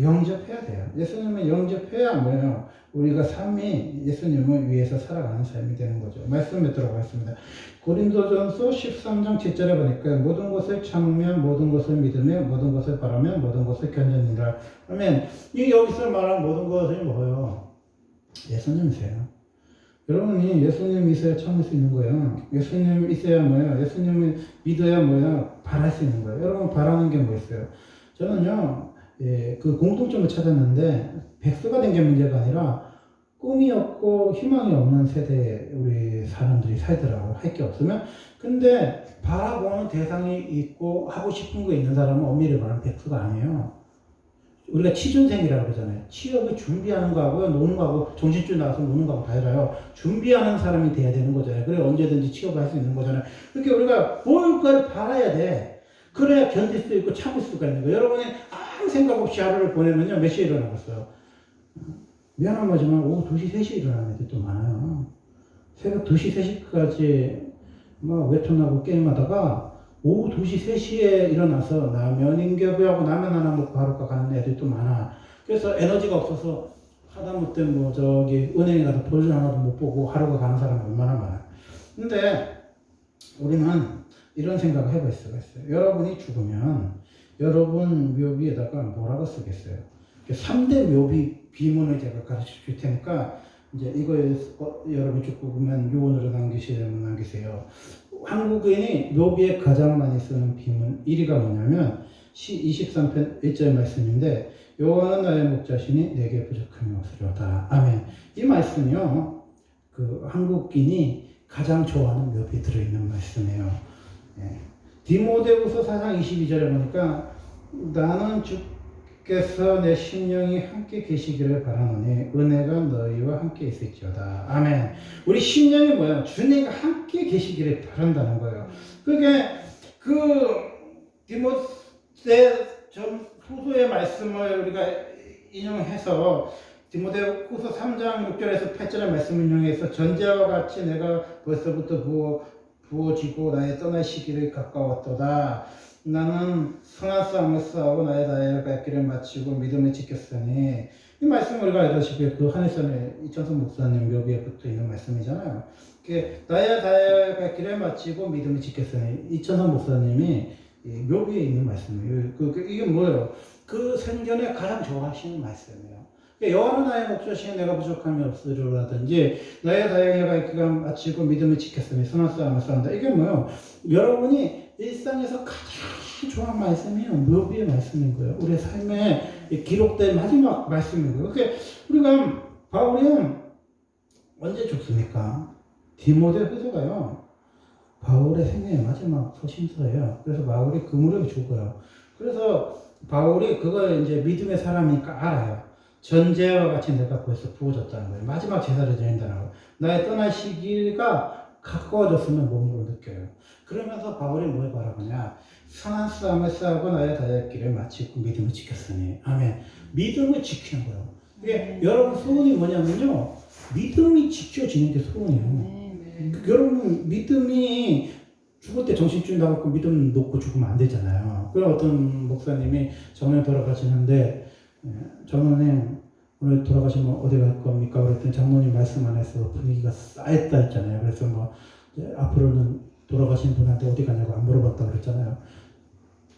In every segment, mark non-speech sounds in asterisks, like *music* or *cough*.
영접해야 돼요. 예수님을 영접해야 뭐예요? 우리가 삶이 예수님을 위해서 살아가는 삶이 되는 거죠. 말씀 맺도록 하겠습니다. 고린도전서 13장 7절에 보니까 모든 것을 참으며 모든 것을 믿으며 모든 것을 바라며 모든 것을 견뎌니라. 그러면 이 여기서 말하는 모든 것이 뭐예요? 예수님이세요. 여러분이 예수님 있어야 참을 수 있는 거예요. 예수님 있어야 뭐예요? 예수님을 믿어야 뭐예요? 바랄 수 있는 거예요. 여러분 바라는 게 뭐 있어요? 저는요, 예, 그 공통점을 찾았는데 백수가 된 게 문제가 아니라 꿈이 없고 희망이 없는 세대에 우리 사람들이 살더라고 할 게 없으면 근데 바라보는 대상이 있고 하고 싶은 거 있는 사람은 엄밀히 말하면 백수가 아니에요. 우리가 취준생이라고 그러잖아요. 취업을 준비하는 거하고 노는 거하고 정신줄 나와서 노는 거하고 달라요. 준비하는 사람이 돼야 되는 거잖아요. 그래 언제든지 취업할 수 있는 거잖아요. 그렇게 우리가 뭘까를 바라야 돼. 그래야 견딜 수 있고 참을 수가 있는 거예요. 여러분이 아무 생각 없이 하루를 보내면요. 몇 시에 일어나겠어요? 미안한 거지만 오후 2시, 3시에 일어나는 애들 또 많아요. 새벽 2시, 3시까지 막 웹툰하고 게임하다가 오후 2시, 3시에 일어나서 라면 인겨부하고 라면 하나 먹고 하루가 가는 애들도 많아. 그래서 에너지가 없어서 하다못해 뭐 저기 은행에 가서 벌 하나도 못 보고 하루가 가는 사람 얼마나 많아. 근데 우리는 이런 생각을 해볼 수가 있어요. 여러분이 죽으면 여러분 묘비에다가 뭐라고 쓰겠어요? 3대 묘비 비문을 제가 가르쳐 줄 테니까 이제 이거에 어, 여러분 죽으면 요원으로 남기시려면 남기세요. 한국인이 묘비에 가장 많이 쓰는 비문 1위가 뭐냐면 시 23편 1절 말씀인데 여호와는 나의 목자시니 내게 부족함이 없으리로다. 아멘. 이 말씀이요. 그 한국인이 가장 좋아하는 묘비에 들어있는 말씀이에요. 예. 디모데후서 4장 22절에 보니까 나는 주께서 내 심령이 함께 계시기를 바라노니 은혜가 너희와 함께 있을지어다. 아멘. 우리 심령이 뭐야? 주님과 함께 계시기를 바란다는 거예요. 그게 그 디모데 전 후서의 말씀을 우리가 인용해서 디모데 후서 3장 6절에서 8절의 말씀을 인용해서 전제와 같이 내가 벌써부터 부어 부어지고 나의 떠날 시기를 가까웠도다. 나는 선한 싸움을 싸우고 나의 다이얼 갈길을 마치고 믿음을 지켰으니 이 말씀 우리가 알다시피 그 한일선의 이천선 목사님 묘비에 붙어 있는 말씀이잖아요. 그 나의 다이얼 갈길을 마치고 믿음을 지켰으니 이천선 목사님이 이 묘비에 있는 말씀이에요. 그, 그 이게 뭐예요? 그 생전에 가장 좋아하시는 말씀이에요. 그러니까 여호와는 나의 목자시니 내가 부족함이 없으리라든지 나의 다양해가 그가 마치고 믿음을 지켰으니 선한 싸움을 싸운다. 이게 뭐예요? 여러분이 일상에서 가장 좋아하는 말씀이에요. 묘비의 말씀인 거예요. 우리의 삶에 기록된 마지막 말씀인 거예요. 그러니까 우리가 바울이 언제 죽습니까? 디모데 후서가요. 바울의 생애의 마지막 서신서예요. 그래서 바울이 그 무렵에 죽어요. 그래서 바울이 그걸 이제 믿음의 사람이니까 알아요. 전제와 같이 내가 벌써 부어졌다는 거예요. 마지막 제사를 드린다는 거예요. 나의 떠날 시기가 가까워졌으면 몸으로 느껴요. 그러면서 바울이 뭘 바라보냐? 선한 싸움을 싸우고 나의 다의 길을 마치고 믿음을 지켰으니. 아멘. 믿음을 지키는 거예요. 이게 여러분 소원이 뭐냐면요. 믿음이 지켜지는 게 소원이에요. 네, 그 여러분 믿음이 죽을 때 정신줄 나갖고 믿음 놓고 죽으면 안 되잖아요. 그런 어떤 목사님이 정년 돌아가시는데 예, 장로님 오늘 돌아가시면 어디 갈 겁니까? 그랬더니 장로님 말씀 안에서 분위기가 쌓였다 했잖아요. 그래서 뭐 앞으로는 돌아가신 분한테 어디 가냐고 안 물어봤다 그랬잖아요.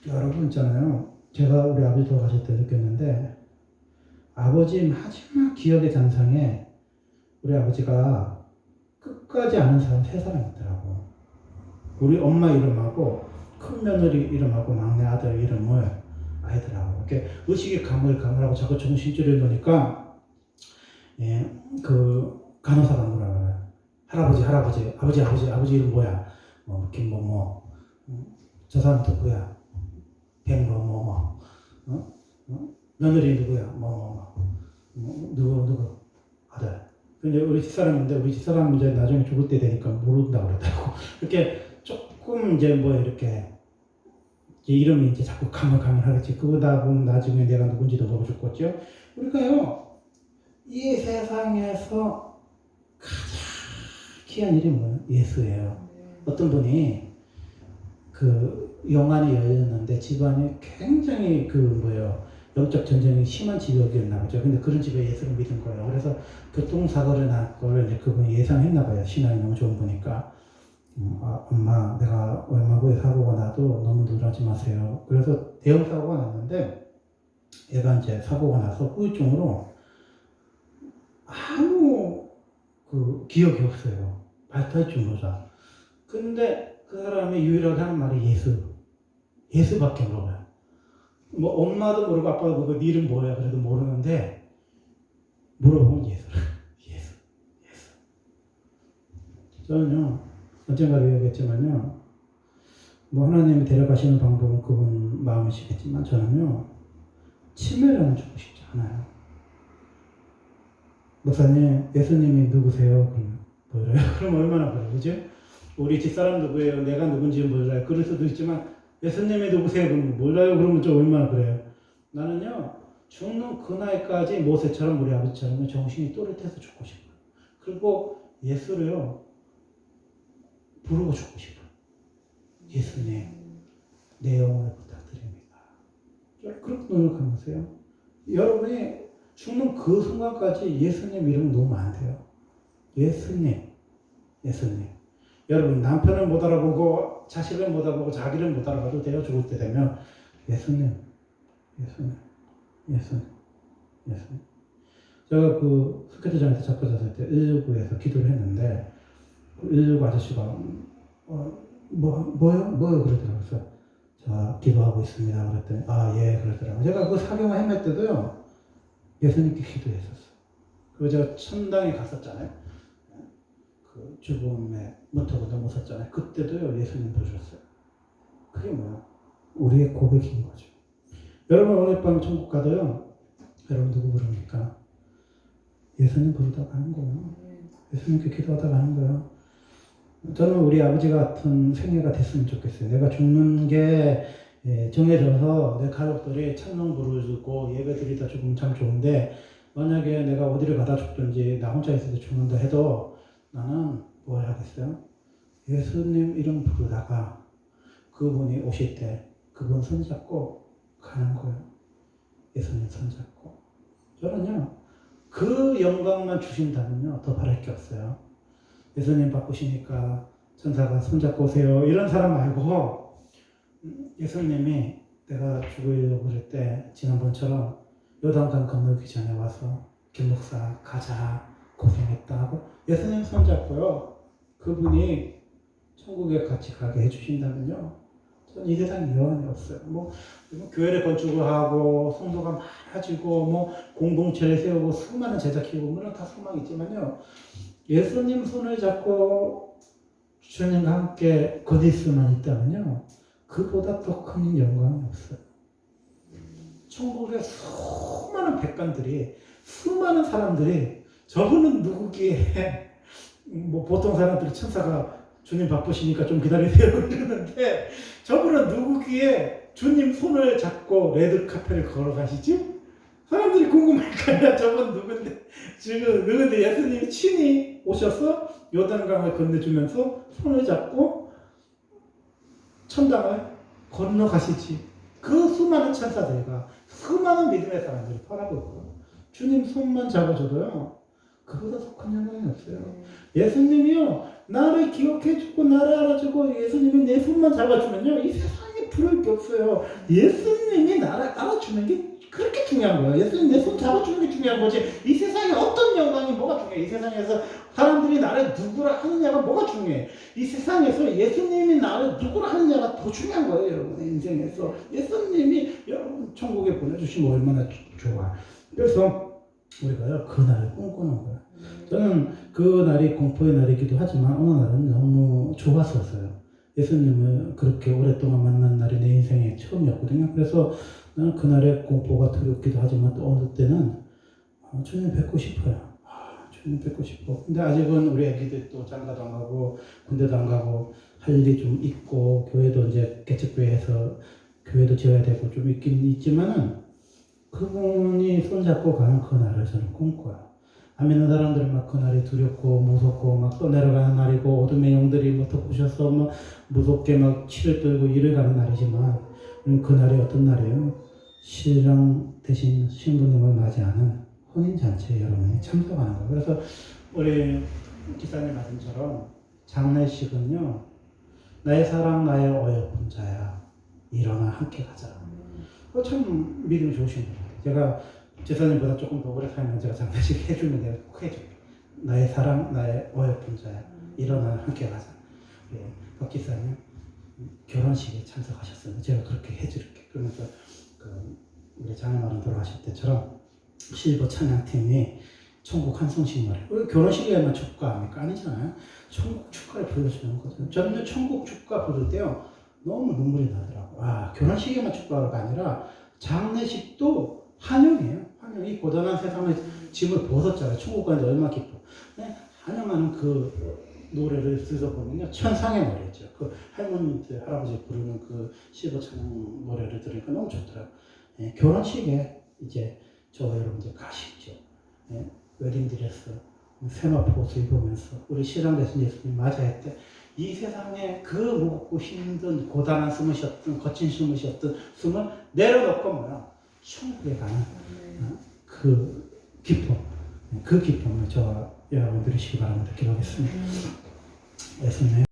여러분 있잖아요. 제가 우리 아버지 돌아가실 때 느꼈는데 아버지 마지막 기억의 장상에 우리 아버지가 끝까지 아는 사람 세 사람 있더라고. 우리 엄마 이름하고 큰 며느리 이름하고 막내 아들 이름을 알더라고. 이렇게 의식이 가물가물하고 자꾸 정신줄을 놓으니까 예, 그 간호사가 뭐라 그래. 할아버지 할아버지 아버지 아버지 아버지 이름 뭐야? 뭐 김뭐뭐 음, 저 사람 누구야? 백뭐뭐뭐 어? 어? 며느리 누구야? 뭐뭐뭐 뭐, 누구 누구 아들. 근데 우리 집사람인데 우리 집사람 이제 나중에 죽을 때 되니까 모른다 그러더라고. *laughs* 이렇게 조금 이제 뭐 이렇게 이제 이름이 이제 자꾸 가물가물 하겠지. 그거다 보면 나중에 내가 누군지도 모르고 죽겠죠. 우리가요 이 세상에서 가장 귀한 일이 뭐예요? 예수예요. 어떤 분이 그 영안이 열렸는데 집안이 굉장히 그 뭐예요 영적 전쟁이 심한 지역이었나 보죠. 근데 그런 집에 예수를 믿은 거예요. 그래서 교통사고를 난걸 이제 그분이 예상했나 봐요. 신앙이 너무 좋은 분이니까. 음, 아, 엄마, 내가 얼마 후에 사고가 나도 너무 놀라지 마세요. 그래서 대형 사고가 났는데, 얘가 이제 사고가 나서 후유증으로 아무 그 기억이 없어요. 발탈증으로다. 근데 그 사람이 유일하게 하는 말이 예수. 예수밖에 몰라요. 뭐 엄마도 모르고 아빠도 모르고 네 이름 뭐야 그래도 모르는데 물어보면 *laughs* 예수. 예수. 예수. 저는요 언젠가도 얘기했지만요 뭐 하나님이 데려가시는 방법은 그분 마음이시겠지만 저는요 치매라는 주고 싶지 않아요. 목사님 예수님이 누구세요? 그러면 몰라요. *laughs* 그럼 얼마나 그래요, 그죠? 우리 집사람 누구예요? 내가 누군지 몰라요. 그럴 수도 있지만 예수님이 누구세요? 그러면 몰라요. 그러면 좀 얼마나 그래요? 나는요 죽는 그 나이까지 모세처럼 우리 아버지처럼 정신이 또렷해서 죽고 싶어요. 그리고 예수를요 부르고 죽고 싶어요. 예수님 내 영혼을 부탁드립니다. 그렇게 노력하는 거세요. 여러분이 죽는 그 순간까지 예수님 이름 놓으면 안 돼요. 예수님, 예수님. 여러분 남편을 못 알아보고 자식을 못 알아보고 자기를 못 알아봐도 돼요. 죽을 때 되면 예수님, 예수님, 예수님, 예수님. 제가 그 스케이트장에서 잡혀졌을 때 119에서 기도를 했는데 그119 아저씨가 어, 뭐 뭐요 뭐요 그러더라고요. 그래서 자 기도하고 있습니다. 그랬더니 아 예 그러더라고요. 제가 그 사경을 헤맬 때도요 예수님께 기도했었어. 그리고 제가 천당에 갔었잖아요. 그 죽음의 문턱을 넘어섰잖아요. 그때도요 예수님 보셨어요. 그게 뭐야? 우리의 고백인 거죠. 여러분 오늘 밤 천국 가도요. 여러분 누구 부릅니까? 예수님 부르다 가는 거예요. 예수님께 기도하다 가는 거예요. 저는 우리 아버지 같은 생애가 됐으면 좋겠어요. 내가 죽는 게 예, 정해져서 내 가족들이 찬송 부르고 예배 드리다 죽으면 참 좋은데 만약에 내가 어디를 가다 죽든지 나 혼자 있어서 죽는다 해도 나는 뭘 하겠어요? 예수님 이름 부르다가 그분이 오실 때 그분 손잡고 가는 거예요. 예수님 손잡고. 저는요, 그 영광만 주신다면요, 더 바랄 게 없어요. 예수님 바쁘시니까 천사가 손잡고 오세요. 이런 사람 말고, 음, 예수님이 내가 죽으려고 그럴 때, 지난번처럼 요단강 건너기 전에 와서, 김목사 가자, 고생했다 하고, 예수님 손잡고요. 그분이 천국에 같이 가게 해주신다면요. 저는 이 세상에 여한이 없어요. 뭐, 뭐 교회를 건축을 하고 성도가 많아지고 뭐 공동체를 세우고 수많은 제자 키우고 물론 다 소망이 있지만요. 예수님 손을 잡고 주님과 함께 걷을 수만 있다면요. 그보다 더 큰 영광이 없어요. 천국에 수많은 백관들이 수많은 사람들이 저분은 누구기에 *laughs* 뭐 보통 사람들이 천사가 주님 바쁘시니까 좀 기다리세요 *laughs* 이러는데 저분은 누구기에 주님 손을 잡고 레드 카페를 걸어가시지? 사람들이 궁금할 거야 *laughs* 저분 누군데 지금 누군데 예수님이 친히 오셔서 요단강을 건네주면서 손을 잡고 천당을 건너가시지. 그 수많은 천사들과 수많은 믿음의 사람들이 바라보고 주님 손만 잡아줘도요 그보다 더큰 영광이 없어요. 예수님이요 나를 기억해주고 나를 알아주고 예수님이 내 손만 잡아주면요 이 세상에 부러울 게 없어요. 예수님이 나를 알아주는 게 그렇게 중요한 거예요. 예수님 내 손 잡아주는 게 중요한 거지. 이 세상에 어떤 영광이 뭐가 중요해? 이 세상에서 사람들이 나를 누구라 하느냐가 뭐가 중요해? 이 세상에서 예수님이 나를 누구라 하느냐가 더 중요한 거예요 여러분의 인생에서. 예수님이 여러분 천국에 보내주시면 얼마나 좋아. 그래서 우리가요 그 날을 꿈꾸는 거예요. 저는 그 날이 공포의 날이기도 하지만 어느 날은 너무 좋았었어요. 예수님을 그렇게 오랫동안 만난 날이 내 인생의 처음이었거든요. 그래서 그날의 공포가 두렵기도 하지만 또 어느 때는 아, 주님 뵙고 싶어요. 아, 주님 뵙고 싶어. 근데 아직은 우리 애기들 또 장가도 안 가고 군대도 안 가고 할 일이 좀 있고 교회도 이제 개척교회에서 교회도 지어야 되고 좀 있긴 있지만은 그분이 손잡고 가는 그 날을 저는 꿈꿔요. 안 믿는 사람들은 막 그날이 두렵고 무섭고 막 떠내려가는 날이고 어둠의 영들이 뭐 덮으셔서 막 무섭게 막 치를 떨고 이를 가는 날이지만 그날이 어떤 날이에요? 신랑 대신 신부님을 맞이하는 혼인잔치에 여러분이 참석하는 거예요. 그래서 우리 기사님 말씀처럼 장례식은요, 나의 사랑, 나의 어여쁜 자야. 일어나 함께 가자. 어, 참 믿음이 좋으신 분이에요. 제가 제사님보다 조금 더 오래 살면 제가 장례식 해주면 내가 꼭 해줘요. 나의 사랑, 나의 어여쁜 자야. 일어나 함께 가자. 예, 박 기사님 결혼식에 참석하셨어요. 제가 그렇게 해드릴게. 그러면서 그 우리 장인어른 돌아가실 때처럼 실버 찬양팀이 천국 노래. 왜 결혼식에만 축가 합니까? 아니잖아요. 천국 축가를 불러주는 거거든요. 저는요 천국 축가 부를 때요 너무 눈물이 나더라고. 아 결혼식에만 축가가 아니라 장례식도 환영이에요. 환영. 이 고단한 세상에 짐을 벗었잖아요. 천국 가는데 얼마나 기뻐. 네? 환영하는 그 노래를 쓰다 보면요 천상의 노래죠. 그 할머니들 할아버지 부르는 그 실버 찬양 노래를 들으니까 너무 좋더라고요. 예, 결혼식에 이제 저 여러분들 가시죠. 예, 웨딩드레스 세마포 옷을 입으면서 우리 신랑 대신 예수님 맞이할 때이 세상에 그 무겁고 힘든 고단한 숨으셨던 거친 숨으셨던 숨을 내려놓고 뭐야 천국에 가는 어, 그 기쁨 그 기쁨을 저와 여러분 누리시기 바랍니다. 기도하겠습니다. 예수님